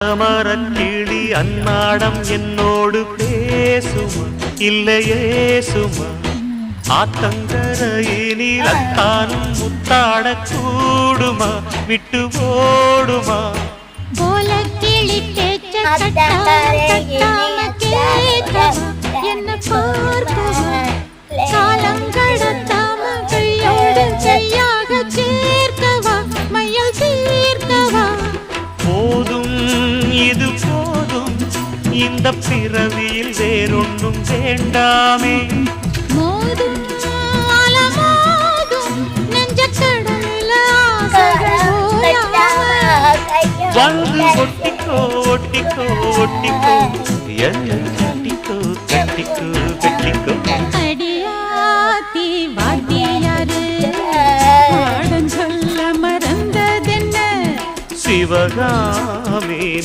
மரக்கிளி அன்னாடம் என்னோடு பேசுமா? இல்லையே சுமா? ஆத்தங்கரையினில் அத்தானும் முத்தாட கூடுமா? விட்டு ஓடுமா? போலக்கிளி பேச்ச இது போதும். இந்த பிறவியில் வேறொன்றும் வேண்டாமே. மோதும் வந்து ஒட்டிக்கோ ஒட்டிக்கோ. ஒட்டிக்கோ கட்டிக்கோ கட்டிக்கோ கட்டிக்கோ. அடியாத்தி வாத்தியாரு பாடம் சொல்ல மறந்ததென்ன? சிவகாமி